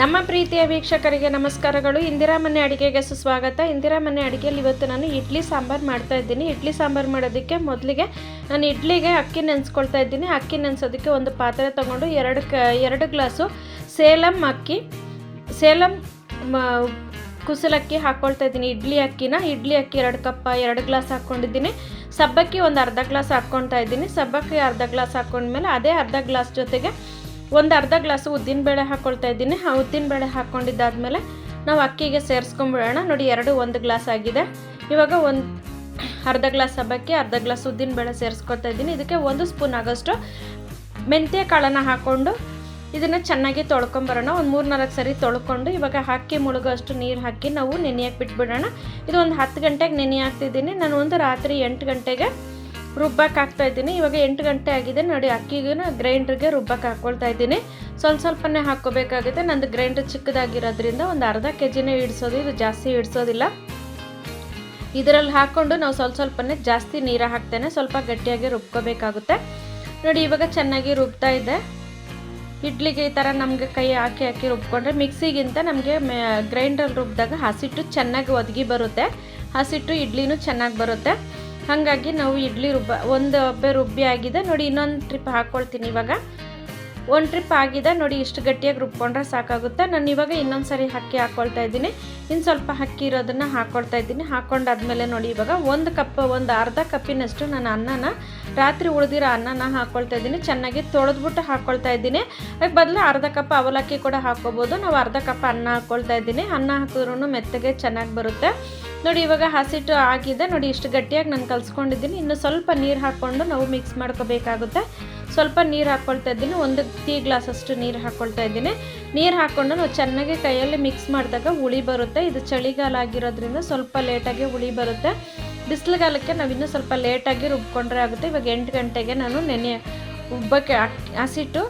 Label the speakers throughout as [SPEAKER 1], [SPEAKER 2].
[SPEAKER 1] ನಮ್ಮ ಪ್ರೀತಿಯ ವೀಕ್ಷಕರಿಗೆ ನಮಸ್ಕಾರಗಳು. ಇಂದಿರಾ ಮನೆ ಅಡುಗೆಗೆ ಸುಸ್ವಾಗತ. ಇಂದಿರಾ ಮನೆ ಅಡುಗೆಯಲ್ಲಿ ಇವತ್ತು ನಾನು ಇಡ್ಲಿ ಸಾಂಬಾರು ಮಾಡ್ತಾ ಇದ್ದೀನಿ. ಇಡ್ಲಿ ಸಾಂಬಾರು ಮಾಡೋದಕ್ಕೆ ಮೊದಲಿಗೆ ನಾನು ಇಡ್ಲಿಗೆ ಅಕ್ಕಿ ನೆನೆಸ್ಕೊಳ್ತಾ ಇದ್ದೀನಿ. ಅಕ್ಕಿ ನೆನೆಸೋದಕ್ಕೆ ಒಂದು ಪಾತ್ರೆ ತೊಗೊಂಡು ಎರಡು ಕ, ಎರಡು ಗ್ಲಾಸು ಸೇಲಂ ಅಕ್ಕಿ, ಸೇಲಂ ಕುಸಲಕ್ಕಿ ಹಾಕ್ಕೊಳ್ತಾ ಇದ್ದೀನಿ. ಇಡ್ಲಿ ಅಕ್ಕಿನ, ಇಡ್ಲಿ ಅಕ್ಕಿ ಎರಡು ಕಪ್ಪ, ಎರಡು ಗ್ಲಾಸ್ ಹಾಕ್ಕೊಂಡಿದ್ದೀನಿ. ಸಬ್ಬಕ್ಕಿ ಒಂದು ಅರ್ಧ ಗ್ಲಾಸ್ ಹಾಕ್ಕೊಳ್ತಾ ಇದ್ದೀನಿ. ಸಬ್ಬಕ್ಕಿ ಅರ್ಧ ಗ್ಲಾಸ್ ಹಾಕ್ಕೊಂಡ್ಮೇಲೆ ಅದೇ ಅರ್ಧ ಗ್ಲಾಸ್ ಜೊತೆಗೆ ಒಂದು ಅರ್ಧ ಗ್ಲಾಸು ಉದ್ದಿನಬೇಳೆ ಹಾಕ್ಕೊಳ್ತಾ ಇದ್ದೀನಿ. ಆ ಉದ್ದಿನಬೇಳೆ ಹಾಕ್ಕೊಂಡಿದ್ದಾದಮೇಲೆ ನಾವು ಅಕ್ಕಿಗೆ ಸೇರಿಸ್ಕೊಂಬಿಡೋಣ. ನೋಡಿ, ಎರಡು ಒಂದು ಗ್ಲಾಸ್ ಆಗಿದೆ. ಇವಾಗ ಒಂದು ಅರ್ಧ ಗ್ಲಾಸ್ ಹಬ್ಬಕ್ಕೆ ಅರ್ಧ ಗ್ಲಾಸ್ ಉದ್ದಿನಬೇಳೆ ಸೇರಿಸ್ಕೊಳ್ತಾ ಇದ್ದೀನಿ. ಇದಕ್ಕೆ ಒಂದು ಸ್ಪೂನ್ ಆಗೋಷ್ಟು ಮೆಂತ್ಯ ಕಾಳನ್ನು ಹಾಕ್ಕೊಂಡು ಇದನ್ನು ಚೆನ್ನಾಗಿ ತೊಳ್ಕೊಂಬರೋಣ. ಒಂದು ಮೂರು ನಾಲ್ಕು ಸರಿ ತೊಳ್ಕೊಂಡು ಇವಾಗ ಹಾಕಿ ಮುಳುಗೋ ಅಷ್ಟು ನೀರು ಹಾಕಿ ನಾವು ನೆನೆಯಕ್ಕೆ ಬಿಟ್ಬಿಡೋಣ. ಇದು ಒಂದು ಹತ್ತು ಗಂಟೆಗೆ ನೆನೆ ಹಾಕ್ತಿದ್ದೀನಿ. ನಾನು ಒಂದು ರಾತ್ರಿ ಎಂಟು ಗಂಟೆಗೆ ರುಬ್ಬಕ್ಕೆ ಹಾಕ್ತಾ ಇದ್ದೀನಿ. ಇವಾಗ ಎಂಟು ಗಂಟೆ ಆಗಿದೆ. ನೋಡಿ, ಅಕ್ಕಿಗೂ ಗ್ರೈಂಡ್ರಿಗೆ ರುಬ್ಬಕ್ಕೆ ಹಾಕ್ಕೊಳ್ತಾ ಇದ್ದೀನಿ. ಸ್ವಲ್ಪ ಸ್ವಲ್ಪನೇ ಹಾಕ್ಕೋಬೇಕಾಗುತ್ತೆ. ನಂದು ಗ್ರೈಂಡರ್ ಚಿಕ್ಕದಾಗಿರೋದ್ರಿಂದ ಒಂದು ಅರ್ಧ ಕೆ ಜಿನೇ ಇಡಿಸೋದು. ಇದು ಜಾಸ್ತಿ ಇಡಿಸೋದಿಲ್ಲ. ಇದರಲ್ಲಿ ಹಾಕ್ಕೊಂಡು ನಾವು ಸ್ವಲ್ಪ ಸ್ವಲ್ಪನೇ ಜಾಸ್ತಿ ನೀರು ಹಾಕ್ತೇನೆ. ಸ್ವಲ್ಪ ಗಟ್ಟಿಯಾಗಿ ರುಬ್ಕೋಬೇಕಾಗುತ್ತೆ. ನೋಡಿ, ಇವಾಗ ಚೆನ್ನಾಗಿ ರುಬ್ತಾ ಇದೆ. ಇಡ್ಲಿಗೆ ಈ ಥರ ನಮಗೆ ಕೈ ಹಾಕಿ ಹಾಕಿ ರುಬ್ಕೊಂಡ್ರೆ ಮಿಕ್ಸಿಗಿಂತ ನಮಗೆ ಗ್ರೈಂಡರ್ ರುಬ್ಬಿದಾಗ ಹಸಿಟ್ಟು ಚೆನ್ನಾಗಿ ಒದಗಿ ಬರುತ್ತೆ. ಹಸಿಟ್ಟು ಇಡ್ಲಿನೂ ಚೆನ್ನಾಗಿ ಬರುತ್ತೆ. ಹಾಗಾಗಿ ನಾವು ಇಡ್ಲಿ ರುಬ್ಬ ಒಂದು ಒಬ್ಬೆ ರುಬ್ಬಿ ಆಗಿದೆ ನೋಡಿ ಇನ್ನೊಂದು ಟ್ರಿಪ್ ಹಾಕ್ಕೊಳ್ತೀನಿ ಇವಾಗ. ಒಂದು ಟ್ರಿಪ್ ಆಗಿದೆ. ನೋಡಿ ಇಷ್ಟು ಗಟ್ಟಿಯಾಗಿ ರುಬ್ಕೊಂಡ್ರೆ ಸಾಕಾಗುತ್ತೆ. ನಾನು ಇವಾಗ ಇನ್ನೊಂದು ಸರಿ ಅಕ್ಕಿ ಹಾಕ್ಕೊಳ್ತಾ ಇದ್ದೀನಿ. ಇನ್ನು ಸ್ವಲ್ಪ ಅಕ್ಕಿ ಇರೋದನ್ನು ಹಾಕ್ಕೊಳ್ತಾ ಇದ್ದೀನಿ. ಹಾಕ್ಕೊಂಡಾದ್ಮೇಲೆ ನೋಡಿ ಇವಾಗ ಒಂದು ಕಪ್, ಒಂದು ಅರ್ಧ ಕಪ್ಪಿನಷ್ಟು ನಾನು ಅನ್ನನ, ರಾತ್ರಿ ಉಳಿದಿರೋ ಅನ್ನನ ಹಾಕ್ಕೊಳ್ತಾ ಇದ್ದೀನಿ. ಚೆನ್ನಾಗಿ ತೊಳೆದ್ಬಿಟ್ಟು ಹಾಕ್ಕೊಳ್ತಾ ಇದ್ದೀನಿ. ಅದಕ್ಕೆ ಬದಲು ಅರ್ಧ ಕಪ್ ಅವಲಕ್ಕಿ ಕೂಡ ಹಾಕ್ಕೋಬೋದು ನಾವು ಅರ್ಧ ಕಪ್ ಅನ್ನ ಹಾಕ್ಕೊಳ್ತಾ ಇದ್ದೀನಿ. ಅನ್ನ ಹಾಕಿದ್ರೂ ಮೆತ್ತಗೆ ಚೆನ್ನಾಗಿ ಬರುತ್ತೆ. ನೋಡಿ ಇವಾಗ ಹಸಿಟ್ಟು ಆಗಿದೆ. ನೋಡಿ ಇಷ್ಟು ಗಟ್ಟಿಯಾಗಿ ನಾನು ಕಲಿಸ್ಕೊಂಡಿದ್ದೀನಿ. ಇನ್ನು ಸ್ವಲ್ಪ ನೀರು ಹಾಕ್ಕೊಂಡು ನಾವು ಮಿಕ್ಸ್ ಮಾಡ್ಕೋಬೇಕಾಗುತ್ತೆ. ಸ್ವಲ್ಪ ನೀರು ಹಾಕ್ಕೊಳ್ತಾ ಇದ್ದೀನಿ. ಒಂದು ಟೀ ಗ್ಲಾಸ್ ಅಷ್ಟು ನೀರು ಹಾಕ್ಕೊಳ್ತಾ ಇದ್ದೀನಿ. ನೀರು ಹಾಕ್ಕೊಂಡು ನಾವು ಚೆನ್ನಾಗಿ ಕೈಯಲ್ಲಿ ಮಿಕ್ಸ್ ಮಾಡಿದಾಗ ಹುಳಿ ಬರುತ್ತೆ. ಇದು ಚಳಿಗಾಲ ಆಗಿರೋದ್ರಿಂದ ಸ್ವಲ್ಪ ಲೇಟಾಗಿ ಹುಳಿ ಬರುತ್ತೆ. ಬಿಸಿಲುಗಾಲಕ್ಕೆ ನಾವು ಇನ್ನೂ ಸ್ವಲ್ಪ ಲೇಟಾಗಿ ರುಬ್ಕೊಂಡ್ರೆ ಆಗುತ್ತೆ. ಇವಾಗ ಎಂಟು ಗಂಟೆಗೆ ನಾನು ನೆನೆ ಉಬ್ಬಕ್ಕೆ ಹಸಿಟ್ಟು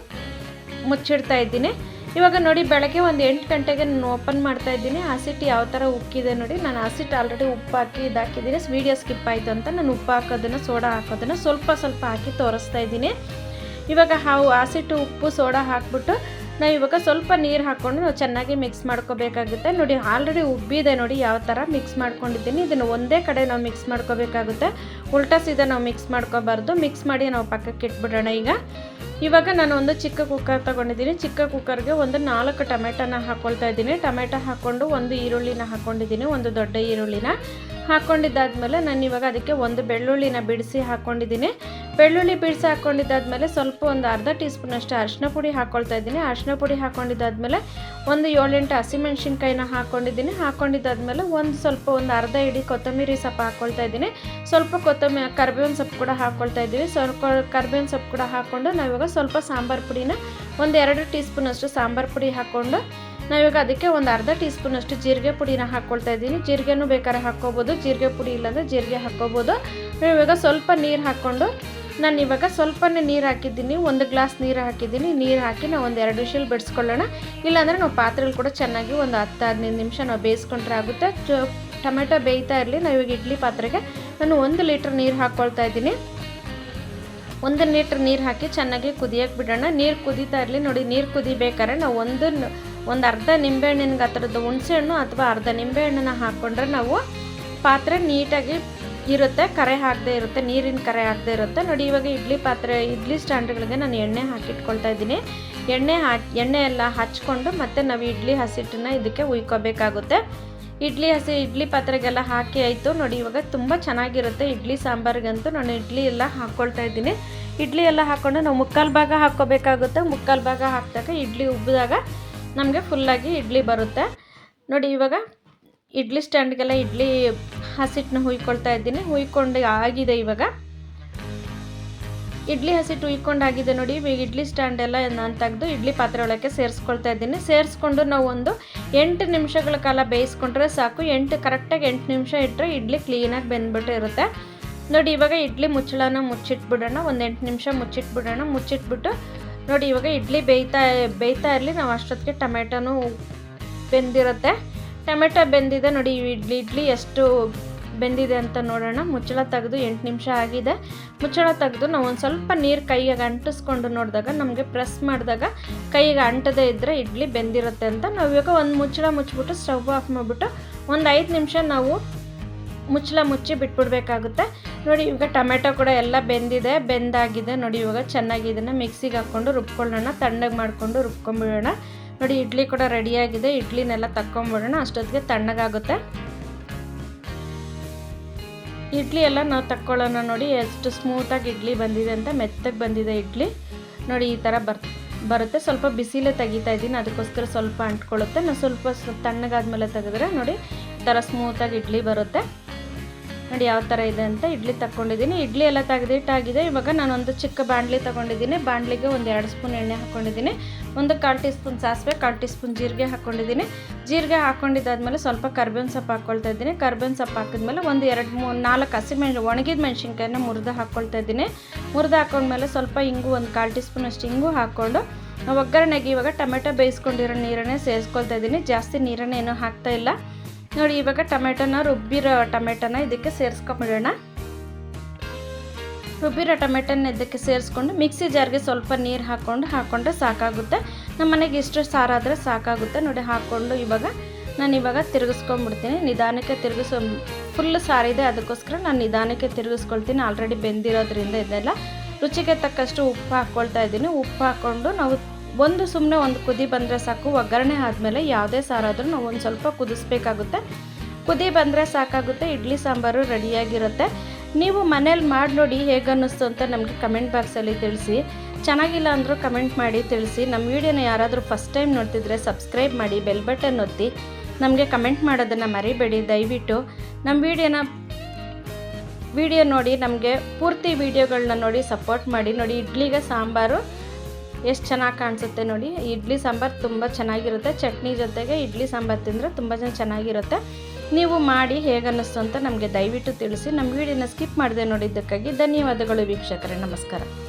[SPEAKER 1] ಮುಚ್ಚಿಡ್ತಾ ಇದ್ದೀನಿ. ಇವಾಗ ನೋಡಿ ಬೆಳಗ್ಗೆ ಒಂದು ಎಂಟು ಗಂಟೆಗೆ ನಾನು ಓಪನ್ ಮಾಡ್ತಾ ಇದ್ದೀನಿ. ಹಸಿಟ್ಟು ಯಾವ ಥರ ಉಕ್ಕಿದೆ ನೋಡಿ. ನಾನು ಹಸಿಟ್ಟು ಆಲ್ರೆಡಿ ಉಪ್ಪು ಹಾಕಿ ಇದಾಕಿದ್ದೀನಿ ವೀಡಿಯೋ ಸ್ಕಿಪ್ ಆಯಿತು ಅಂತ ನಾನು ಉಪ್ಪು ಹಾಕೋದನ್ನು ಸೋಡಾ ಹಾಕೋದನ್ನು ಸ್ವಲ್ಪ ಸ್ವಲ್ಪ ಹಾಕಿ ತೋರಿಸ್ತಾ ಇದ್ದೀನಿ. ಇವಾಗ ಹಾವು ಹಸಿಟ್ಟು ಉಪ್ಪು ಸೋಡಾ ಹಾಕ್ಬಿಟ್ಟು ನಾವು ಇವಾಗ ಸ್ವಲ್ಪ ನೀರು ಹಾಕ್ಕೊಂಡು ನಾವು ಚೆನ್ನಾಗಿ ಮಿಕ್ಸ್ ಮಾಡ್ಕೋಬೇಕಾಗುತ್ತೆ. ನೋಡಿ ಆಲ್ರೆಡಿ ಉಬ್ಬಿದೆ ನೋಡಿ ಯಾವ ಥರ ಮಿಕ್ಸ್ ಮಾಡ್ಕೊಂಡಿದ್ದೀನಿ. ಇದನ್ನು ಒಂದೇ ಕಡೆ ನಾವು ಮಿಕ್ಸ್ ಮಾಡ್ಕೋಬೇಕಾಗುತ್ತೆ. ಉಲ್ಟಾ ಸೀದಾ ನಾವು ಮಿಕ್ಸ್ ಮಾಡ್ಕೋಬಾರ್ದು. ಮಿಕ್ಸ್ ಮಾಡಿ ನಾವು ಪಕ್ಕಕ್ಕೆ ಇಟ್ಬಿಡೋಣ ಈಗ. ಇವಾಗ ನಾನು ಒಂದು ಚಿಕ್ಕ ಕುಕ್ಕರ್ ತೊಗೊಂಡಿದ್ದೀನಿ. ಚಿಕ್ಕ ಕುಕ್ಕರ್ಗೆ ಒಂದು ನಾಲ್ಕು ಟೊಮೆಟೊನ ಹಾಕ್ಕೊಳ್ತಾ ಇದ್ದೀನಿ. ಟೊಮೆಟೊ ಹಾಕ್ಕೊಂಡು ಒಂದು ಈರುಳ್ಳಿನ ಹಾಕ್ಕೊಂಡಿದ್ದೀನಿ ಒಂದು ದೊಡ್ಡ ಈರುಳ್ಳಿನ ಹಾಕ್ಕೊಂಡಿದ್ದಾದ್ಮೇಲೆ ನಾನು ಇವಾಗ ಅದಕ್ಕೆ ಒಂದು ಬೆಳ್ಳುಳ್ಳಿನ ಬಿಡಿಸಿ ಹಾಕ್ಕೊಂಡಿದ್ದೀನಿ ಬೆಳ್ಳುಳ್ಳಿ ಬಿಡಿಸಿ ಹಾಕ್ಕೊಂಡಿದ್ದಾದ್ಮೇಲೆ ಸ್ವಲ್ಪ ಒಂದು ಅರ್ಧ ಟೀ ಸ್ಪೂನಷ್ಟು ಅರಿಶಿನ ಪುಡಿ ಹಾಕ್ಕೊಳ್ತಾ ಇದ್ದೀನಿ. ಅರಿಶಿನ ಪುಡಿ ಹಾಕ್ಕೊಂಡಿದ್ದಾದ್ಮೇಲೆ ಒಂದು ಏಳೆಂಟು ಹಸಿಮೆಣ್ಸಿನ್ಕಾಯಿನ ಹಾಕ್ಕೊಂಡಿದ್ದೀನಿ ಹಾಕ್ಕೊಂಡಿದ್ದಾದ್ಮೇಲೆ ಒಂದು ಸ್ವಲ್ಪ ಒಂದು ಅರ್ಧ ಇಡೀ ಕೊತ್ತಂಬರಿ ಸೊಪ್ಪು ಹಾಕ್ಕೊಳ್ತಾ ಇದ್ದೀನಿ. ಸ್ವಲ್ಪ ಕೊತ್ತಂಬರಿ, ಕರ್ಬೇವಿನ ಸೊಪ್ಪು ಕೂಡ ಹಾಕ್ಕೊಳ್ತಾ ಇದ್ದೀವಿ. ಸ್ವಲ್ಪ ಕರ್ಬೇವಿನ ಸೊಪ್ಪು ಕೂಡ ಹಾಕ್ಕೊಂಡು ನಾವಿವಾಗ ಸ್ವಲ್ಪ ಸಾಂಬಾರು ಪುಡಿನ ಒಂದು ಎರಡು ಟೀ ಸ್ಪೂನಷ್ಟು ಸಾಂಬಾರು ಪುಡಿ ಹಾಕ್ಕೊಂಡು ನಾವಿವಾಗ ಅದಕ್ಕೆ ಒಂದು ಅರ್ಧ ಟೀ ಸ್ಪೂನಷ್ಟು ಜೀರಿಗೆ ಪುಡಿನ ಹಾಕ್ಕೊಳ್ತಾ ಇದ್ದೀನಿ. ಜೀರಿಗೆನೂ ಬೇಕಾದ್ರೆ ಹಾಕ್ಕೋಬೋದು. ಜೀರಿಗೆ ಪುಡಿ ಇಲ್ಲಾಂದರೆ ಜೀರಿಗೆ ಹಾಕ್ಕೋಬೋದು. ಇವಾಗ ಸ್ವಲ್ಪ ನೀರು ಹಾಕ್ಕೊಂಡು ನಾನು ಇವಾಗ ಸ್ವಲ್ಪನೇ ನೀರು ಹಾಕಿದ್ದೀನಿ, ಒಂದು ಗ್ಲಾಸ್ ನೀರು ಹಾಕಿದ್ದೀನಿ, ನೀರು ಹಾಕಿ ನಾವು ಒಂದು ಎರಡು ವಿಷಲ್ ಬಿಡಿಸ್ಕೊಳ್ಳೋಣ. ಇಲ್ಲಾಂದರೆ ನಾವು ಪಾತ್ರೆಯಲ್ಲಿ ಕೂಡ ಚೆನ್ನಾಗಿ ಒಂದು ಹತ್ತು ಹದಿನೈದು ನಿಮಿಷ ನಾವು ಬೇಯಿಸ್ಕೊಂಡ್ರೆ ಆಗುತ್ತೆ. ಟೊಮೆಟೊ ಬೇಯ್ತಾ ಇರಲಿ, ನಾವು ಇವಾಗ ಇಡ್ಲಿ ಪಾತ್ರೆಗೆ. ನಾನು ಒಂದು ಲೀಟ್ರ್ ನೀರು ಹಾಕ್ಕೊಳ್ತಾ ಇದ್ದೀನಿ. ಒಂದು ಲೀಟ್ರ್ ನೀರು ಹಾಕಿ ಚೆನ್ನಾಗಿ ಕುದಿಯೋಕೆ ಬಿಡೋಣ. ನೀರು ಕುದೀತಾ ಇರಲಿ, ನೋಡಿ ನೀರು ಕುದಿಬೇಕಾದ್ರೆ ನಾವು ಒಂದು ಒಂದು ಅರ್ಧ ನಿಂಬೆಹಣ್ಣಿನ ಗಾತ್ರದ ಹುಣಸೆಹಣ್ಣು ಅಥವಾ ಅರ್ಧ ನಿಂಬೆಹಣ್ಣನ್ನು ಹಾಕ್ಕೊಂಡ್ರೆ ನಾವು ಪಾತ್ರೆ ನೀಟಾಗಿ ಇರುತ್ತೆ, ಕರೆ ಹಾಕದೇ ಇರುತ್ತೆ, ನೀರಿನ ಕರೆ ಹಾಕದೇ ಇರುತ್ತೆ. ನೋಡಿ, ಇವಾಗ ಇಡ್ಲಿ ಪಾತ್ರೆ, ಇಡ್ಲಿ ಸ್ಟ್ಯಾಂಡ್ಗಳಿಗೆ ನಾನು ಎಣ್ಣೆ ಹಾಕಿಟ್ಕೊಳ್ತಾ ಇದ್ದೀನಿ. ಎಣ್ಣೆ ಹಾಕಿ, ಎಣ್ಣೆ ಎಲ್ಲ ಹಚ್ಕೊಂಡು ಮತ್ತೆ ನಾವು ಇಡ್ಲಿ ಹಸಿಟ್ಟನ್ನ ಇದಕ್ಕೆ ಉಯ್ಕೋಬೇಕಾಗುತ್ತೆ ಇಡ್ಲಿ ಹಸಿ, ಇಡ್ಲಿ ಪಾತ್ರೆಗೆಲ್ಲ ಹಾಕಿ ಆಯಿತು. ನೋಡಿ, ಇವಾಗ ತುಂಬ ಚೆನ್ನಾಗಿರುತ್ತೆ ಇಡ್ಲಿ ಸಾಂಬಾರಿಗಂತೂ. ನಾನು ಇಡ್ಲಿ ಎಲ್ಲ ಹಾಕ್ಕೊಳ್ತಾ ಇದ್ದೀನಿ. ಇಡ್ಲಿ ಎಲ್ಲ ಹಾಕ್ಕೊಂಡು ನಾವು ಮುಕ್ಕಾಲು ಭಾಗ ಹಾಕ್ಕೋಬೇಕಾಗುತ್ತೆ. ಮುಕ್ಕಾಲು ಭಾಗ ಹಾಕಿದಾಗ ಇಡ್ಲಿ ಉಬ್ಬಿದಾಗ ನಮಗೆ ಫುಲ್ಲಾಗಿ ಇಡ್ಲಿ ಬರುತ್ತೆ. ನೋಡಿ, ಇವಾಗ ಇಡ್ಲಿ ಸ್ಟ್ಯಾಂಡ್ಗೆಲ್ಲ ಇಡ್ಲಿ ಹಸಿಟ್ಟನ್ನ ಹುಯ್ಕೊಳ್ತಾ ಇದ್ದೀನಿ. ಹುಯ್ಕೊಂಡು ಆಗಿದೆ ಇವಾಗ. ಇಡ್ಲಿ ಹಸಿಟ್ಟು ಹುಯ್ಕೊಂಡು ಆಗಿದೆ ನೋಡಿ. ಈಗ ಇಡ್ಲಿ ಸ್ಟ್ಯಾಂಡ್ ಎಲ್ಲ ನಾನು ತೆಗೆದು ಇಡ್ಲಿ ಪಾತ್ರೆ ಒಳಗೆ ಸೇರಿಸ್ಕೊಳ್ತಾ ಇದ್ದೀನಿ. ಸೇರಿಸ್ಕೊಂಡು ನಾವು ಒಂದು ಎಂಟು ನಿಮಿಷಗಳ ಕಾಲ ಬೇಯಿಸ್ಕೊಂಡ್ರೆ ಸಾಕು. ಎಂಟು ಕರೆಕ್ಟಾಗಿ ಎಂಟು ನಿಮಿಷ ಇಟ್ಟರೆ ಇಡ್ಲಿ ಕ್ಲೀನಾಗಿ ಬೆಂದ್ಬಿಟ್ಟು ಇರುತ್ತೆ. ನೋಡಿ, ಇವಾಗ ಇಡ್ಲಿ ಮುಚ್ಚಳನ ಮುಚ್ಚಿಟ್ಬಿಡೋಣ. ಒಂದು ಎಂಟು ನಿಮಿಷ ಮುಚ್ಚಿಟ್ಬಿಡೋಣ. ಮುಚ್ಚಿಟ್ಬಿಟ್ಟು ನೋಡಿ, ಇವಾಗ ಇಡ್ಲಿ ಬೇಯ್ತಾ ಬೇಯ್ತಾ ಇರಲಿ. ನಾವು ಅಷ್ಟೊತ್ತಿಗೆ ಟೊಮೆಟೊನೂ ಬೆಂದಿರುತ್ತೆ. ಟೊಮೆಟೊ ಬೆಂದಿದೆ ನೋಡಿ ಇಡ್ಲಿ ಇಡ್ಲಿ ಎಷ್ಟು ಬೆಂದಿದೆ ಅಂತ ನೋಡೋಣ. ಮುಚ್ಚಳ ತೆಗೆದು ಎಂಟು ನಿಮಿಷ ಆಗಿದೆ. ಮುಚ್ಚಳ ತೆಗೆದು ನಾವು ಒಂದು ಸ್ವಲ್ಪ ನೀರು ಕೈಗೆ ಅಂಟಿಸ್ಕೊಂಡು ನೋಡಿದಾಗ, ನಮಗೆ ಪ್ರೆಸ್ ಮಾಡಿದಾಗ ಕೈಗೆ ಅಂಟದೇ ಇದ್ದರೆ ಇಡ್ಲಿ ಬೆಂದಿರುತ್ತೆ ಅಂತ. ನಾವು ಇವಾಗ ಒಂದು ಮುಚ್ಚಳ ಮುಚ್ಚಿಬಿಟ್ಟು ಸ್ಟವ್ ಆಫ್ ಮಾಡಿಬಿಟ್ಟು ಒಂದು ಐದು ನಿಮಿಷ ನಾವು ಮುಚ್ಚಳ ಮುಚ್ಚಿ ಬಿಟ್ಬಿಡ್ಬೇಕಾಗುತ್ತೆ. ನೋಡಿ, ಇವಾಗ ಟೊಮೆಟೊ ಕೂಡ ಎಲ್ಲ ಬೆಂದಿದೆ, ಬೆಂದಾಗಿದೆ. ನೋಡಿ, ಇವಾಗ ಚೆನ್ನಾಗಿ ಇದನ್ನು ಮಿಕ್ಸಿಗೆ ಹಾಕ್ಕೊಂಡು ರುಬ್ಕೊಳ್ಳೋಣ, ತಣ್ಣಗೆ ಮಾಡಿಕೊಂಡು ರುಬ್ಕೊಂಬಿಡೋಣ. ನೋಡಿ, ಇಡ್ಲಿ ಕೂಡ ರೆಡಿಯಾಗಿದೆ. ಇಡ್ಲಿನೆಲ್ಲ ತಕ್ಕೊಂಬಿಡೋಣ. ಅಷ್ಟೊತ್ತಿಗೆ ತಣ್ಣಗಾಗುತ್ತೆ. ಇಡ್ಲಿ ಎಲ್ಲ ನಾವು ತಕ್ಕೊಳ್ಳೋಣ ನೋಡಿ. ಎಷ್ಟು ಸ್ಮೂತಾಗಿ ಇಡ್ಲಿ ಬಂದಿದೆ ಅಂತ, ಮೆತ್ತಗೆ ಬಂದಿದೆ ಇಡ್ಲಿ. ನೋಡಿ, ಈ ಥರ ಬರ್, ಬರುತ್ತೆ. ಸ್ವಲ್ಪ ಬಿಸಿಲೇ ತೆಗಿತಾ ಇದ್ದೀನಿ. ಅದಕ್ಕೋಸ್ಕರ ಸ್ವಲ್ಪ ಅಂಟ್ಕೊಳ್ಳುತ್ತೆ. ನಾನು ಸ್ವಲ್ಪ ತಣ್ಣಗಾದ್ಮೇಲೆ ತೆಗೆದ್ರೆ ನೋಡಿ, ಈ ಥರ ಸ್ಮೂತಾಗಿ ಇಡ್ಲಿ ಬರುತ್ತೆ. ನೋಡಿ ಯಾವ ಥರ ಇದೆ ಅಂತ ಇಡ್ಲಿ ತಗೊಂಡಿದ್ದೀನಿ ಇಡ್ಲಿ ಎಲ್ಲ ತೆಗೆದಿಟ್ಟಾಗಿದೆ. ಇವಾಗ ನಾನೊಂದು ಚಿಕ್ಕ ಬಾಂಡ್ಲಿ ತೊಗೊಂಡಿದ್ದೀನಿ. ಬಾಣಲಿಗೆ ಒಂದು ಎರಡು ಸ್ಪೂನ್ ಎಣ್ಣೆ ಹಾಕ್ಕೊಂಡಿದ್ದೀನಿ ಒಂದು ಕಾಲು ಟೀ ಸ್ಪೂನ್ ಸಾಸಿವೆ, ಕಾಲು ಟೀ ಸ್ಪೂನ್ ಜೀರಿಗೆ ಹಾಕ್ಕೊಂಡಿದ್ದೀನಿ ಜೀರಿಗೆ ಹಾಕ್ಕೊಂಡಿದ್ದಾದ್ಮೇಲೆ ಸ್ವಲ್ಪ ಕರ್ಬೇವಿನ ಸೊಪ್ಪು ಹಾಕ್ಕೊಳ್ತಾ ಇದ್ದೀನಿ. ಕರ್ಬೇವಿನ ಸೊಪ್ಪು ಹಾಕಿದ್ಮೇಲೆ ಒಂದು ಎರಡು ಮೂರು ನಾಲ್ಕು ಹಸಿಮೆಣ್ ಒಣಗಿದ ಮೆಣಸಿನ್ಕಾಯನ್ನ ಮುರಿದು ಹಾಕ್ಕೊಳ್ತಾ ಇದ್ದೀನಿ. ಮುರಿದು ಹಾಕೊಂಡ್ಮೇಲೆ ಸ್ವಲ್ಪ ಇಂಗು, ಒಂದು ಕಾಲು ಟೀ ಸ್ಪೂನ್ ಅಷ್ಟು ಇಂಗು ಹಾಕ್ಕೊಂಡು ಒಗ್ಗರಣೆಗೆ ಇವಾಗ ಟೊಮೆಟೊ ಬೇಯಿಸ್ಕೊಂಡಿರೋ ನೀರನ್ನೇ ಸೇರಿಸ್ಕೊಳ್ತಾ ಇದ್ದೀನಿ. ಜಾಸ್ತಿ ನೀರನ್ನೇ ಏನೂ ಹಾಕ್ತಾ ಇಲ್ಲ. ನೋಡಿ, ಇವಾಗ ಟೊಮೆಟೊನ ರುಬ್ಬಿರೋ ಟೊಮೆಟೊನ ಇದಕ್ಕೆ ಸೇರಿಸ್ಕೊಂಬಿಡೋಣ. ರುಬ್ಬಿರೋ ಟೊಮೆಟೊನ ಇದಕ್ಕೆ ಸೇರಿಸ್ಕೊಂಡು ಮಿಕ್ಸಿ ಜಾರ್ಗೆ ಸ್ವಲ್ಪ ನೀರು ಹಾಕ್ಕೊಂಡು ಹಾಕ್ಕೊಂಡ್ರೆ ಸಾಕಾಗುತ್ತೆ. ನಮ್ಮ ಮನೆಗೆ ಇಷ್ಟು ಸಾರಾದರೆ ಸಾಕಾಗುತ್ತೆ. ನೋಡಿ ಹಾಕ್ಕೊಂಡು ಇವಾಗ ನಾನು ಇವಾಗ ತಿರುಗಿಸ್ಕೊಂಡ್ಬಿಡ್ತೀನಿ ನಿಧಾನಕ್ಕೆ ತಿರುಗಿಸೋ ಫುಲ್ ಸಾರಿದೆ ಅದಕ್ಕೋಸ್ಕರ ನಾನು ನಿಧಾನಕ್ಕೆ ತಿರುಗಿಸ್ಕೊಳ್ತೀನಿ. ಆಲ್ರೆಡಿ ಬೆಂದಿರೋದ್ರಿಂದ ಇದೆಲ್ಲ. ರುಚಿಗೆ ತಕ್ಕಷ್ಟು ಉಪ್ಪು ಹಾಕ್ಕೊಳ್ತಾ ಇದ್ದೀನಿ. ಉಪ್ಪು ಹಾಕ್ಕೊಂಡು ನಾವು ಒಂದು ಸುಮ್ಮನೆ ಒಂದು ಕುದಿ ಬಂದರೆ ಸಾಕು, ಒಗ್ಗರಣೆ ಆದಮೇಲೆ ಯಾವುದೇ ಸಾರಾದರೂ ನಾವು ಒಂದು ಸ್ವಲ್ಪ ಕುದಿಸ್ಬೇಕಾಗುತ್ತೆ. ಕುದಿ ಬಂದರೆ ಸಾಕಾಗುತ್ತೆ, ಇಡ್ಲಿ ಸಾಂಬಾರು ರೆಡಿಯಾಗಿರುತ್ತೆ. ನೀವು ಮನೇಲಿ ಮಾಡಿ ನೋಡಿ ಹೇಗೆ ಅನ್ನಿಸ್ತು ಅಂತ ನಮಗೆ ಕಮೆಂಟ್ ಬಾಕ್ಸಲ್ಲಿ ತಿಳಿಸಿ. ಚೆನ್ನಾಗಿಲ್ಲ ಅಂದರೂ ಕಮೆಂಟ್ ಮಾಡಿ ತಿಳಿಸಿ. ನಮ್ಮ ವಿಡಿಯೋನ ಯಾರಾದರೂ ಫಸ್ಟ್ ಟೈಮ್ ನೋಡ್ತಿದ್ರೆ ಸಬ್ಸ್ಕ್ರೈಬ್ ಮಾಡಿ, ಬೆಲ್ ಬಟನ್ ಒತ್ತಿ. ನಮಗೆ ಕಮೆಂಟ್ ಮಾಡೋದನ್ನು ಮರಿಬೇಡಿ, ದಯವಿಟ್ಟು. ನಮ್ಮ ವಿಡಿಯೋನ, ವಿಡಿಯೋ ನೋಡಿ ನಮಗೆ ಪೂರ್ತಿ ವಿಡಿಯೋಗಳನ್ನ ನೋಡಿ ಸಪೋರ್ಟ್ ಮಾಡಿ. ನೋಡಿ, ಇಡ್ಲಿಗೆ ಸಾಂಬಾರು ಎಷ್ಟು ಚೆನ್ನಾಗಿ ಕಾಣಿಸುತ್ತೆ ನೋಡಿ. ಇಡ್ಲಿ ಸಾಂಬಾರು ತುಂಬ ಚೆನ್ನಾಗಿರುತ್ತೆ. ಚಟ್ನಿ ಜೊತೆಗೆ ಇಡ್ಲಿ ಸಾಂಬಾರು ತಿಂದರೆ ತುಂಬ ಚೆನ್ನಾಗಿರುತ್ತೆ. ನೀವು ಮಾಡಿ ಹೇಗನ್ನಿಸ್ತು ಅಂತ ನಮಗೆ ದಯವಿಟ್ಟು ತಿಳಿಸಿ. ನಮ್ಮ ವೀಡಿಯೋನ ಸ್ಕಿಪ್ ಮಾಡಿದೆ ನೋಡಿದ್ದಕ್ಕಾಗಿ ಧನ್ಯವಾದಗಳು ವೀಕ್ಷಕರೇ. ನಮಸ್ಕಾರ.